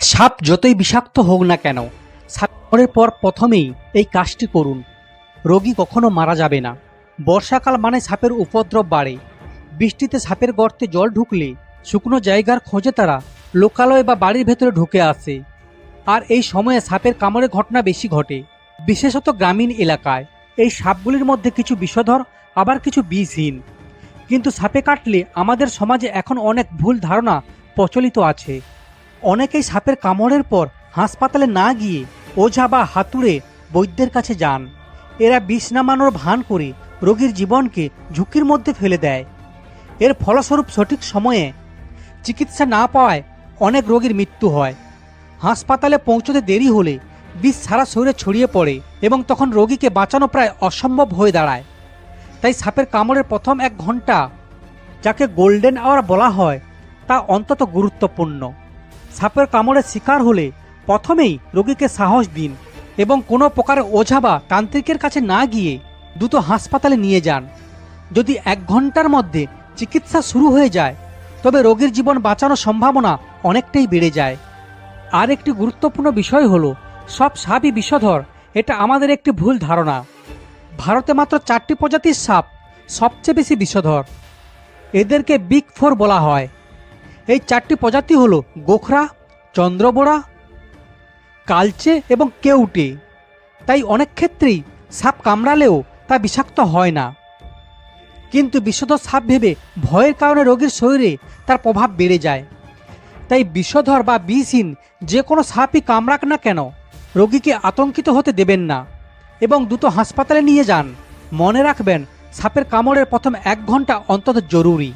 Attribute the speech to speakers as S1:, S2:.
S1: সাপ যতই বিষাক্ত হোক না কেন সাপের পর প্রথমেই এই কাজটি করুন। রোগী কখনো মারা যাবে না। বর্ষাকাল মানে সাপের উপদ্রব বাড়ে। বৃষ্টিতে সাপের গর্তে জল ঢুকলে শুকনো জায়গার খোঁজে তারা লোকালয় বা বাড়ির ভেতরে ঢুকে আসে। আর এই সময়ে সাপের কামড়ের ঘটনা বেশি ঘটে, বিশেষত গ্রামীণ এলাকায়। এই সাপগুলির মধ্যে কিছু বিষধর, আবার কিছু বিষহীন কিন্তু সাপে কাটলে আমাদের সমাজে এখন অনেক ভুল ধারণা প্রচলিত আছে। অনেকেই সাপের কামড়ের পর হাসপাতালে না গিয়ে ওঝা বা হাতুড়ে বৈদ্যের কাছে যান। এরা বিষ নামানোর ভান করে রোগীর জীবনকে ঝুঁকির মধ্যে ফেলে দেয়। এর ফলস্বরূপ সঠিক সময়ে চিকিৎসা না পাওয়ায় অনেক রোগীর মৃত্যু হয়। হাসপাতালে পৌঁছতে দেরি হলে বিষ সারা শরীরে ছড়িয়ে পড়ে এবং তখন রোগীকে বাঁচানো প্রায় অসম্ভব হয়ে দাঁড়ায়। তাই সাপের কামড়ের প্রথম এক ঘণ্টা যাকে গোল্ডেন আওয়ার বলা হয়, তা অন্তত গুরুত্বপূর্ণ। সাপের কামড়ের শিকার হলে প্রথমেই রোগীকে সাহস দিন এবং কোনো প্রকার ওঝা বা তান্ত্রিকের কাছে না গিয়ে দ্রুত হাসপাতালে নিয়ে যান। যদি এক ঘণ্টার মধ্যে চিকিৎসা শুরু হয়ে যায়, তবে রোগীর জীবন বাঁচানোর সম্ভাবনা অনেকটাই বেড়ে যায়। আর একটি গুরুত্বপূর্ণ বিষয় হলো, সব সাপই বিষধর, এটা আমাদের একটি ভুল ধারণা। ভারতে মাত্র চারটি প্রজাতির সাপ সবচেয়ে বেশি বিষধর। এদেরকে বিগ ফোর বলা হয়। এই চারটি প্রজাতি হলো গোখরা চন্দ্রবোড়া কালচে এবং কেউটে। তাই অনেক ক্ষেত্রেই সাপ কামড়ালেও তা বিষাক্ত হয় না। কিন্তু বিষধর সাপ ভেবে ভয়ের কারণে রোগীর শরীরে তার প্রভাব বেড়ে যায়। তাই বিষধর বা বিষহীন যে কোনো সাপই কামড়াক না কেন, রোগীকে আতঙ্কিত হতে দেবেন না এবং দ্রুত হাসপাতালে নিয়ে যান। মনে রাখবেন, সাপের কামড়ের প্রথম এক ঘণ্টা অন্তত জরুরি।